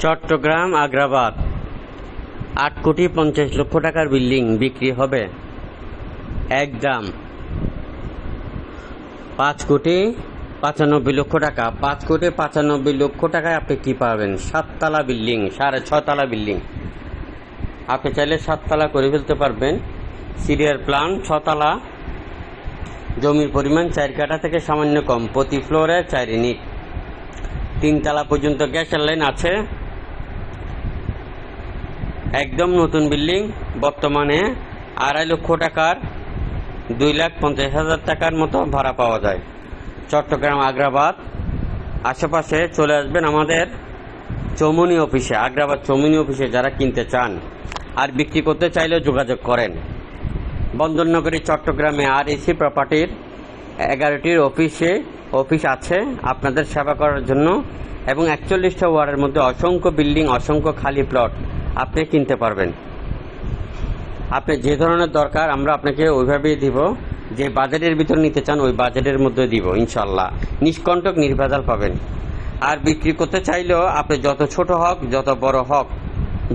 চট্টগ্রাম, আগ্রাবাদ। আট কোটি পঞ্চাশ লক্ষ টাকার বিল্ডিং বিক্রি হবে। এক দাম। পাঁচ কোটি পঁচানব্বই লক্ষ টাকা। পাঁচ কোটি পঁচানব্বই লক্ষ টাকায় আপনি কি পাবেন? সাততলা বিল্ডিং, সাড়ে ছতলা বিল্ডিং। আপনি চাইলে সাততলা করে ফেলতে পারবেন। সিরিয়ার প্ল্যান ছতলা। জমির পরিমাণ চার কাঠা থেকে সামান্য কম। প্রতি ফ্লোরে চার ইউনিট। তিনতলা পর্যন্ত গ্যাসের লাইন আছে। একদম নতুন বিল্ডিং, বর্তমানে আড়াই লক্ষ টাকার দুই লাখ পঞ্চাশ হাজার টাকার মতো ভাড়া পাওয়া যায়। চট্টগ্রাম আগ্রাবাদ, আশেপাশে চলে আসবেন আমাদের চৌমনি অফিসে, আগ্রাবাদ চৌমনি অফিসে যারা কিনতে চান আর বিক্রি করতে চাইলেও যোগাযোগ করেন। বন্দরনগরী, চট্টগ্রামে আর এসি প্রপার্টির এগারোটির অফিসে, অফিস আছে আপনাদের সেবা করার জন্য এবং একচল্লিশটা ওয়ার্ডের মধ্যে অসংখ্য বিল্ডিং, অসংখ্য খালি প্লট আপনি কিনতে পারবেন। আপনি যে ধরনের দরকার, আমরা আপনাকে ওইভাবেই দিব। যে বাজেটের ভিতর নিতে চান, ওই বাজেটের মধ্যে দিব ইনশাল্লাহ নিষ্কণ্টক নির্ভেজাল পাবেন। আর বিক্রি করতে চাইলেও আপনি যত ছোট হোক, যত বড় হোক,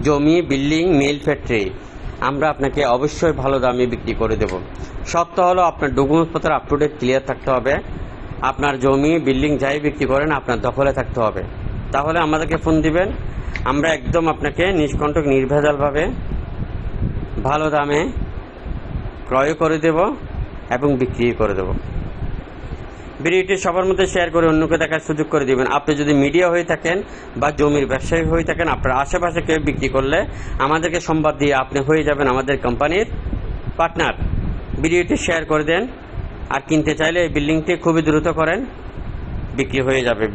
জমি, বিল্ডিং, মিল, ফ্যাক্টরি, আমরা আপনাকে অবশ্যই ভালো দামে বিক্রি করে দেব। সত্য হলো আপনার ডকুমেন্টসপত্র আপ টু ডেট ক্লিয়ার থাকতে হবে। আপনার জমি, বিল্ডিং যাই বিক্রি করেন, আপনার দখলে থাকতে হবে। তাহলে আমাদেরকে ফোন দিবেন। আমরা একদম আপনাকে নিষ্কণ্টক নির্ভেজালভাবে ভালো দামে ক্রয় করে দেব এবং বিক্রি করে দেব। ভিডিওটি সবার মধ্যে শেয়ার করে অন্যকে দেখার সুযোগ করে দিবেন। আপনি যদি মিডিয়া হয়ে থাকেন বা জমির ব্যবসায়ী হয়ে থাকেন, আপনার আশেপাশে কেউ বিক্রি করলে আমাদেরকে সংবাদ দিয়ে আপনি হয়ে যাবেন আমাদের কোম্পানির পার্টনার। ভিডিওটি শেয়ার করে দেন আর কিনতে চাইলে এই বিল্ডিংটি খুবই দ্রুত করেন, বিক্রি হয়ে যাবে।